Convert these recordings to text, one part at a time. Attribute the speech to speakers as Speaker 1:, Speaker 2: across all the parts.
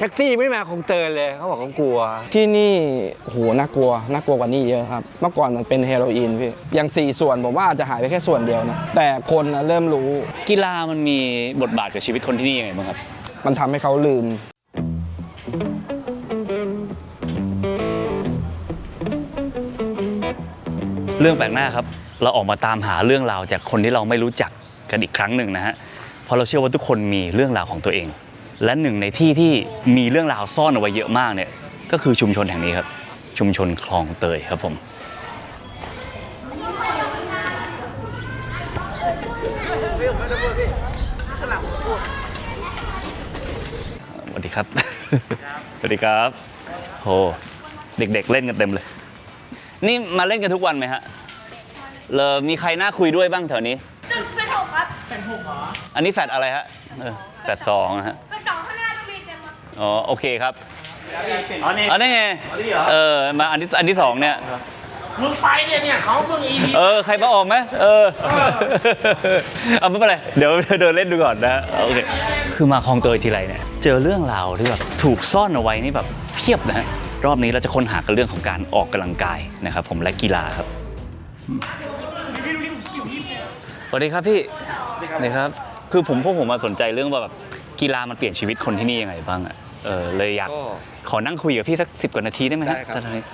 Speaker 1: แท็กซี่ไม่มาคลองเตยเลยเขาบอกเขากลัว
Speaker 2: ที่นี่โหน่ากลัวน่ากลัวกว่านี้เยอะครับ เมื่อก่อนมันเป็นเฮโรอีนพี่อย่างสี่ส่วนผมว่าอาจจะหายไปแค่ส่วนเดียวนะแต่คนนะเริ่มรู้
Speaker 3: กีฬามันมีบทบาทกับชีวิตคนที่นี่ยังไงบ้างครับ
Speaker 2: มันทำให้เขาลืม
Speaker 3: เรื่องแปลกหน้าครับ เราออกมาตามหาเรื่องราวจากคนที่เราไม่รู้จักกันอีกครั้งหนึ่งนะฮะเพราะเราเชื่อว่าทุกคนมีเรื่องราวของตัวเอง และหนึ่งในที่ที่มีเรื่องราวซ่อนเอาไว้เยอะมากเนี่ยก็คือชุมชนแห่งนี้ครับ ชุมชนคลองเตยครับผมสวัสดีครับ สวัสดีครับโหเด็กๆเล่นกันเต็มเลย นี่มาเล่นกันทุกวันไหมฮะเลอมีใครน่าคุยด้วยบ้างแถวนี้
Speaker 4: ตึกเป็นหกครับ
Speaker 3: อันนี้แฟดอะไรฮะเออแฟดสองนะฮะ อ๋อโอเคครับอันนี้อันนี้ไงเออมาอันที่อันที่สองเนี่ย
Speaker 5: มึงไปเนี่ยเนี่ยเขาเพิ่งอีพี
Speaker 3: เออใครมาออกไหมเออเอาไม่เป็นไรเดี๋ยวเดินเล่นดูก่อนนะโอเคคือมาคลองเตยทีไรเนี่ยเจอเรื่องราวที่แบบถูกซ่อนเอาไว้นี่แบบเพียบนะฮะรอบนี้เราจะค้นหากันเรื่องของการออกกำลังกายนะครับ ผมและกีฬาครับสวัสดีครับพี่สวัสดีครับคือผมพวกผมมาสนใจเรื่องว่าแบบกีฬามันเปลี่ยนชีวิตคนที่นี่ยังไงบ้างอะ เออเลยอยาก
Speaker 2: ก็
Speaker 3: ขอนั่งคุยกับพี่สักสิบกว่านาทีได้ไหมฮะ
Speaker 2: ได้ครับ
Speaker 3: ตอนนี้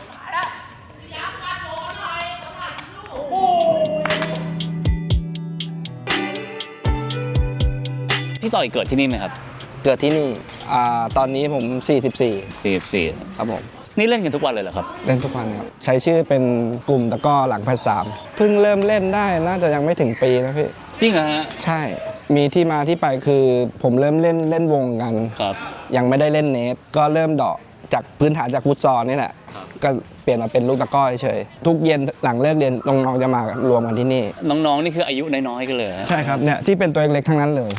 Speaker 3: พี่ต่อยเกิดที่นี่ไหมครับ
Speaker 2: เกิดที่นี่อ่าตอนนี้ผม 44
Speaker 3: 44
Speaker 2: ครับผม
Speaker 3: นี่เล่นกันทุกวันเลยเหรอครับ
Speaker 2: เล่นทุกวันครับ ใช้ชื่อเป็นกลุ่มตะกร้อหลังพันสามเพิ่งเริ่มเล่นได้น่าจะยังไม่ถึงปีนะพี่
Speaker 3: จริงเหรอฮะ
Speaker 2: ใช่ มีที่มาที่ไปคือผมเริ่มเล่นเล่นวงกัน
Speaker 3: ครับ
Speaker 2: ยังไม่ได้เล่นเนสก็เริ่มเดาะจากพื้นฐานจากฟุตซอลนี่แหละก็เปลี่ยนมาเป็นลูกตะกร้อเฉยๆทุกเย็นหลังเลิกเรียนน้องๆจะมารวมกันที่นี่
Speaker 3: น้องๆนี่คืออายุน้อยๆกันเลยเหรอฮะ
Speaker 2: ใช่ครับเนี่ยที่เป็นตัวเล็กๆทั้งนั้นเลย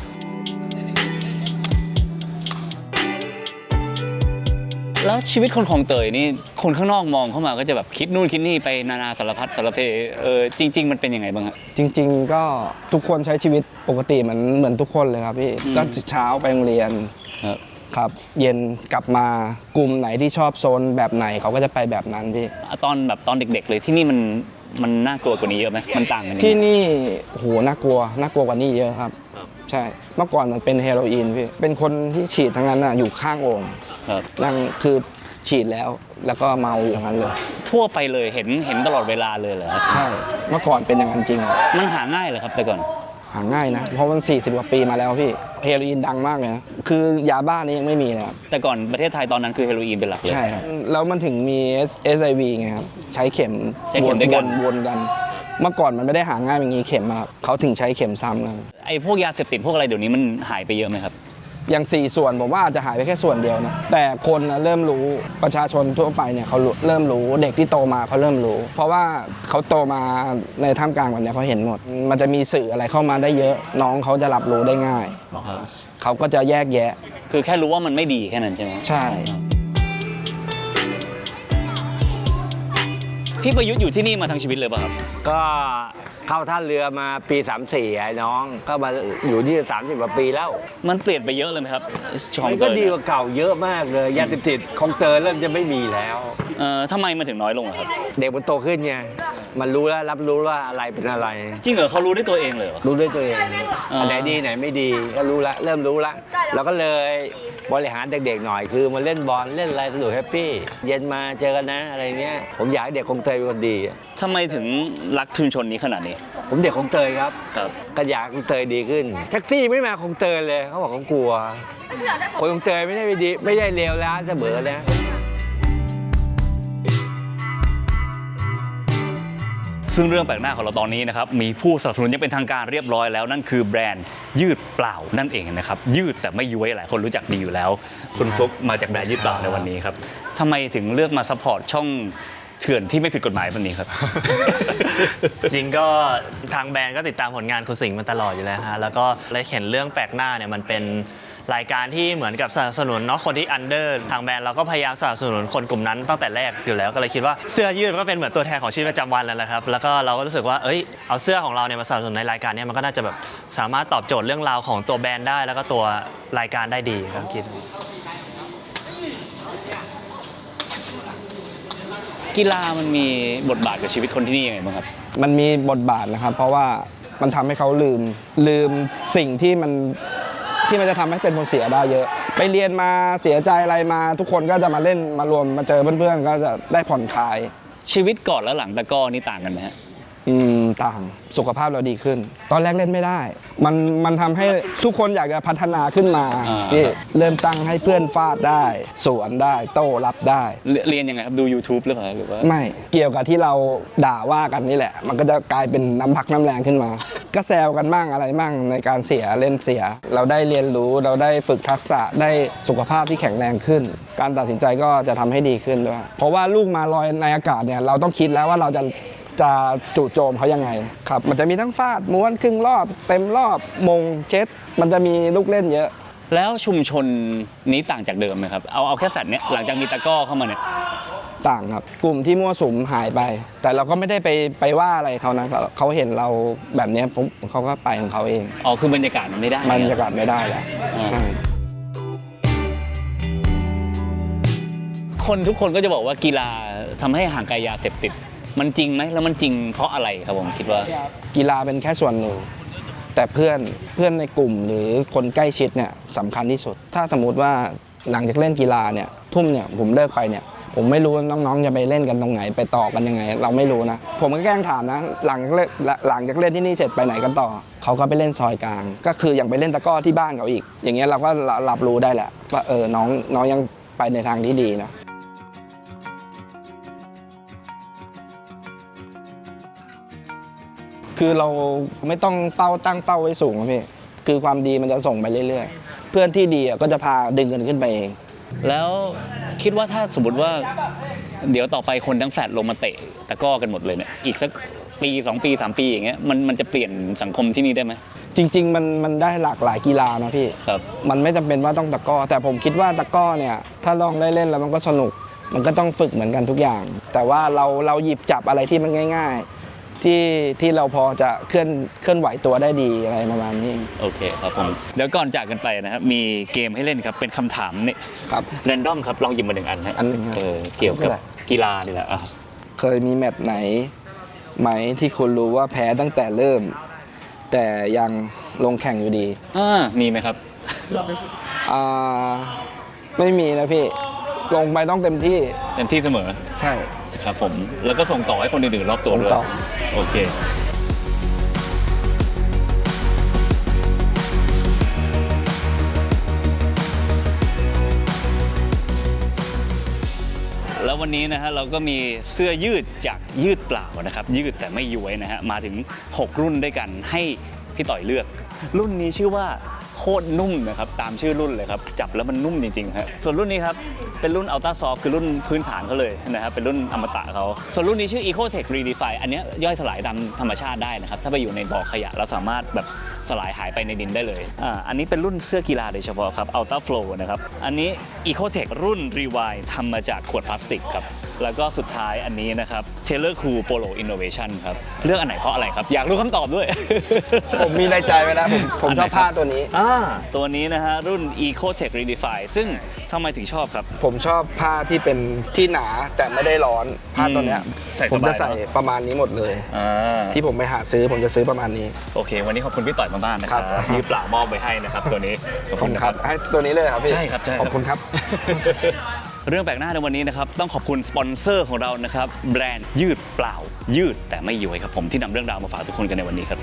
Speaker 3: แล้วชีวิตคนคลองเตยนี่คนข้างนอกมองเข้ามาก็จะแบบคิดนู่นคิดนี่ไปนานาสารพัดสารเพเออจริง ๆ มันเป็นยังไงบ้างฮะ
Speaker 2: จริง ๆ ก็ทุกคนใช้ชีวิตปกติเหมือนเหมือนทุกคนเลยครับพี่
Speaker 3: อืม
Speaker 2: ก็เช้าไปโรงเรียน
Speaker 3: ครับ
Speaker 2: ครับเย็นกลับมากลุ่มไหนที่ชอบโซนแบบไหนเขาก็จะไปแบบนั้นพี่
Speaker 3: ตอนแบบตอนเด็ก ๆ เลยที่นี่มัน มันน่ากลัวกว่านี้เยอะไหมมันต่างกันยังไง
Speaker 2: ที่นี่โหน่ากลัวน่ากลัวกว่านี้เยอะครับ ใช่ เมื่อก่อนมันเป็นเฮโรอีนพี่ เป็นคนที่ฉีดทั้งนั้นน่ะอยู่ข้างโอ่ง
Speaker 3: ครับ
Speaker 2: นั่งคือฉีดแล้วแล้วก็เมาอยู่อย่างนั้นเลย
Speaker 3: ทั่วไปเลยเห็นเห็นตลอดเวลาเลยเหรอครับ
Speaker 2: ใช่ เมื่อก่อนเป็นอย่างนั้นจริง
Speaker 3: มันหาง่ายเหรอครับแต่ก่อน
Speaker 2: หาง่ายนะ เพราะมัน 40 กว่าปีมาแล้วพี่เฮโรอีนดังมากเลยนะคือยาบ้านี่ยังไม่มีเลยครับ
Speaker 3: แต่ก่อนประเทศไทยตอนนั้นคือเฮโรอีนเป็นหลักเลย
Speaker 2: ใช่ครับ แล้วมันถึงมี SIV ไงครับ ใช้เข็ม
Speaker 3: ใช้เข็มด้วยกัน
Speaker 2: วนๆกัน เมื่อก่อนมันไม่ได้หาง่ายอย่างนี้เข็มอะครับเขาถึงใช้เข็มซ้ำกัน
Speaker 3: ไอ้พวกยาเสพติดพวกอะไรเดี๋ยวนี้มันหายไปเยอะไหมครับ
Speaker 2: อย่างสี่ส่วนผมว่าอาจจะหายไปแค่ส่วนเดียวนะแต่คนนะเริ่มรู้ประชาชนทั่วไปเนี่ยเขารู้เริ่มรู้เด็กที่โตมาเขาเริ่มรู้ เพราะว่าเขาโตมาในท่ามกลางแบบเนี้ยเขาเห็นหมด มันจะมีสื่ออะไรเข้ามาได้เยอะน้องเขาจะรับรู้ได้ง่าย เขาก็จะแยกแยะ
Speaker 3: คือแค่รู้ว่ามันไม่ดีแค่นั้นใช่ไหม
Speaker 2: ใช่
Speaker 3: พี่ประยุทธ์อยู่ที่นี่มาทั้งชีวิตเลยป่ะครับ
Speaker 1: ก็เข้าท่าเรือมาปี 34ไอ้น้อง ก็มาอยู่ที่30กว่าปีแล้ว
Speaker 3: มันเปลี่ยนไปเยอะเลยไหมครับชอง
Speaker 1: มัน
Speaker 3: เต
Speaker 1: ก็
Speaker 3: ย
Speaker 1: ดีกว่าเก่าเยอะมากเลยยาเสพติดคลองเตยเริ่มจะไม่มีแล้ว
Speaker 3: เอ่อทำไมมันถึงน้อยลงอะครับ
Speaker 1: เด็กมันโตขึ้นไงมันรู้แล้วรับรู้ว่าอะไรเป็นอะไร
Speaker 3: จริงเหรอเขารู้ด้วยตัวเองเลยเหรอ
Speaker 1: รู้ด้วยตัวเอง
Speaker 3: อ่า
Speaker 1: อันไหนดีไหนไม่ดีก็รู้ละเริ่มรู้ละเราก็เลยบริหารเด็กๆหน่อยคือมาเล่นบอลเล่นอะไรสนุกแฮปปี้เย็นมาเจอกันนะอะไรเงี้ยผมอยากให้เด็กคลองเตยเป็นคนดี
Speaker 3: ทำไมถึงรักชุมชนนี้ขนาดนี้
Speaker 1: ผมเด็กคลองเตยครับ
Speaker 3: ครับ
Speaker 1: ก็อยากคลองเตยดีขึ้น แท็กซี่ไม่มาคลองเตยเลยเขาบอกเขากลัว คนคลองเตยไม่ได้ไม่ดีไม่ได้เลวแล้วเสมอนะ
Speaker 3: ซึ่งเรื่องแปลกหน้าของเราตอนนี้นะครับมีผู้สนับสนุนอยังเป็นทางการเรียบร้อยแล้วนั่นคือแบรนด์ยืดเปล่านั่นเองนะครับยืดแต่ไม่ย้วยหลายคนรู้จักดีอยู่แล้ว คุณฟลุกมาจากแบรนด์ยืดเปล่าในวันนี้ครับทำไมถึงเลือกมาซัพพอร์ตช่อง เถื่อนที่ไม่ผิดกฎหมายแบบนี้ครับ
Speaker 6: จริงก็ทางแบรนด์ก็ติดตามผลงานคุณสิงห์มาตลอดอยู่แล้วฮะแล้วก็เลยเห็นเรื่องแปลกหน้าเนี่ยมันเป็นรายการที่เหมือนกับสนับสนุนเนาะคนที่อันเดอร์ทางแบรนด์เราก็พยายามสนับสนุนคนกลุ่มนั้นตั้งแต่แรกอยู่แล้วก็เลยคิดว่าเสื้อยืดก็เป็นเหมือนตัวแทนของชีวิตประจำวันแล้วนะครับแล้วก็เราก็รู้สึกว่าเอ้ยเอาเสื้อของเราเนี่ยมาสนับสนุนในรายการเนี้มันก็น่าจะแบบสามารถตอบโจทย์เรื่องราวของตัวแบรนด์ได้ แล้วก็ตัวรายการได้ดีครับคิด
Speaker 3: กีฬามันมีบทบาทกับชีวิตคนที่นี่ยังไงบ้างครับ
Speaker 2: มันมีบทบาทนะครับ เพราะว่ามันทำให้เขาลืมลืมสิ่งที่มันที่มันจะทำให้เป็นผลเสียได้เยอะ ไปเรียนมาเสียใจอะไรมา ทุกคนก็จะมาเล่นมารวมมาเจอเพื่อนๆก็จะได้ผ่อนคลาย
Speaker 3: ชีวิตก่อนและหลังตะกร้อนี่ต่างกันไหมฮะ
Speaker 2: อืม ต่างสุขภาพเราดีขึ้น ตอนแรกเล่นไม่ได้ มันมันทำให้ทุกคนอยากจะพัฒนาขึ้นมา
Speaker 3: อ่า
Speaker 2: พี่เริ่มตั้งให้เพื่อนฟาดได้ สวนได้โต้รับได้
Speaker 3: เรีเรียนยังไงครับ ดู YouTube หรือเปล่าหรือว่า
Speaker 2: ไม่เกี่ยวกับที่เราด่าว่ากันนี่แหละ มันก็จะกลายเป็นน้ำพักน้ำแรงขึ้นมา ก็แซวกันบ้างอะไรบ้างในการเสียเล่นเสีย เราได้เรียนรู้เราได้ฝึกทักษะได้สุขภาพที่แข็งแรงขึ้น การตัดสินใจก็จะทำให้ดีขึ้นด้วยเพราะว่าลูกมาลอยในอากาศเนี่ยเราต้องคิดแล้วว่าเราจะ จะจู่โจมเขายังไงครับ มันจะมีทั้งฟาดม้วนครึ่งรอบ เต็มรอบมงเช็ด มันจะมีลูกเล่นเยอะ
Speaker 3: แล้วชุมชนนี้ต่างจากเดิมไหมครับเอาเอาแค่แฟลตเนี้ยหลังจากมีตะกร้อเข้ามาเนี่ย
Speaker 2: ต่างครับกลุ่มที่มั่วสุมหายไป แต่เราก็ไม่ได้ไปไปว่าอะไรเขานะเขาเห็นเราแบบเนี้ยปุ๊บเขาก็ไปของเขาเอง
Speaker 3: อ๋อคือบรรยากาศมันไม่ได้
Speaker 2: บรรยากาศไม่ได้แล้ว
Speaker 3: อ่า
Speaker 2: ใช่
Speaker 3: คนทุกคนก็จะบอกว่ากีฬาทำให้ห่างไกลยาเสพติด มันจริงไหมแล้วมันจริงเพราะอะไรครับผมคิดว่า
Speaker 2: กีฬาเป็นแค่ส่วนหนึ่ง แต่เพื่อนเพื่อนในกลุ่มหรือคนใกล้ชิดเนี่ยสำคัญที่สุด ถ้าสมมติว่าหลังจากเล่นกีฬาเนี่ยทุ่มเนี่ยผมเลิกไปเนี่ยผมไม่รู้น้องๆจะไปเล่นกันตรงไหนไปต่อกันยังไง เราไม่รู้นะ ผมก็แกล้งถามนะ หลังจากเล่นหลังจากเล่นที่นี่เสร็จไปไหนกันต่อ เขาก็ไปเล่นซอยกลาง ก็คืออย่างไปเล่นตะก้อที่บ้านเขาอีก อย่างเงี้ยเราก็รับรู้ได้แหละว่าเออน้องน้องยังไปในทางที่ดีนะ คือเราไม่ต้องเป้าตั้งเป้าไว้สูงอะพี่คือความดีมันจะส่งไปเรื่อยๆ เพื่อนที่ดีอะก็จะพาดึงกันขึ้นไปเอง
Speaker 3: แล้วคิดว่าถ้าสมมติว่าเดี๋ยวต่อไปคนทั้งแฟลตลงมาเตะตะกร้อกันหมดเลยเนี่ยอีกสักปี 2 ปี 3 ปีอย่างเงี้ยมันมันจะเปลี่ยนสังคมที่นี่ได้ไหม
Speaker 2: จริง ๆ มันมันได้หลากหลายกีฬานะพี่
Speaker 3: ครับ
Speaker 2: มันไม่จำเป็นว่าต้องตะกร้อ แต่ผมคิดว่าตะกร้อเนี่ยถ้าลองได้เล่นแล้วมันก็สนุก มันก็ต้องฝึกเหมือนกันทุกอย่าง แต่ว่าเราเราหยิบจับอะไรที่มันง่าย ๆ ที่ที่เราพอจะเคลื่อนเคลื่อนไหวตัวได้ดีอะไรประมาณนี้
Speaker 3: โอเคครับผมเดี๋ยวก่อนจากกันไปนะครับ มีเกมให้เล่นครับ เป็นคำถามเนี่ย
Speaker 2: ครับ
Speaker 3: แรนดอมครับ ลองหยิบมาหนึ่งอันฮะ
Speaker 2: อันหนึ่งครับ
Speaker 3: เออเกี่ยวกับ
Speaker 2: ไม่เป็นไร
Speaker 3: กีฬานี่แหละอะ
Speaker 2: เคยมีแมตช์ไหนไหมที่คุณรู้ว่าแพ้ตั้งแต่เริ่ม แต่ยังลงแข่งอยู่ดี
Speaker 3: อ่ามีไหมครับ
Speaker 2: อ่าไม่มีนะพี่ ลงไปต้องเต็มที่
Speaker 3: เต็มที่เสมอ
Speaker 2: ใช่
Speaker 3: ครับผมแล้วก็ส่งต่อให้คนอื่นๆรอบตัวด้วย
Speaker 2: ส่งต่อ
Speaker 3: โอเค แล้ววันนี้นะฮะเราก็มีเสื้อยืดจากยืดเปล่านะครับ ยืดแต่ไม่ย้วยนะฮะมาถึง 6 รุ่นด้วยกันให้พี่ต่อยเลือก รุ่นนี้ชื่อว่าโคตรนุ่มนะครับตามชื่อรุ่นเลยครับจับแล้วมันนุ่มจริงๆครับส่วนรุ่นนี้ครับเป็นรุ่นอัลตราซอฟคือรุ่นพื้นฐานเขาเลยนะครับเป็นรุ่นอมตะเขาส่วนรุ่นนี้ชื่อ Ecotech Redefine อันนี้ย่อยสลายตามธรรมชาติได้นะครับถ้าไปอยู่ในบ่อขยะเราสามารถแบบ สลายหายไปในดินได้เลยอ่าอันนี้เป็นรุ่นเสื้อกีฬาโดยเฉพาะครับ Ultra Flow นะครับ อันนี้ Ecotech รุ่น Rewind ทำมาจากขวดพลาสติกครับ แล้วก็สุดท้ายอันนี้นะครับ Taylor Cool Polo Innovation ครับ เลือกอันไหนเพราะอะไรครับ อยากรู้คำตอบด้วย
Speaker 2: ผมมีในใจไว้แล้วผมผมชอบผ้าตัวนี้
Speaker 3: อ่าตัวนี้นะฮะรุ่น Ecotech Redefine ซึ่งทำไมถึงชอบครับ
Speaker 2: ผมชอบผ้าที่เป็นที่หนาแต่ไม่ได้ร้อนผ้าตัวเนี้ย
Speaker 3: ใส่สบาย
Speaker 2: ผมจะใส่
Speaker 3: เนอะ
Speaker 2: ประมาณนี้หมดเลย
Speaker 3: อ่า
Speaker 2: ที่ผมไปหาซื้อผมจะซื้อประมาณนี้
Speaker 3: โอเค วันนี้ขอบคุณพี่ต่อยมากๆนะครับ
Speaker 2: ครับ
Speaker 3: ยืมเปล่ามอบไปให้นะครับตัวนี้
Speaker 2: ขอบคุณครับ ให้ตัวนี้เลยครับพี่
Speaker 3: ใช่ครับใช่ครับ
Speaker 2: ขอบคุณครับ
Speaker 3: เรื่องแปลกหน้าในวันนี้นะครับ ต้องขอบคุณสปอนเซอร์ของเรานะครับ แบรนด์ยืดเปล่า ยืดแต่ไม่ย้วยครับผมที่นำเรื่องราวมาฝากทุกคนกันในวันนี้ครับ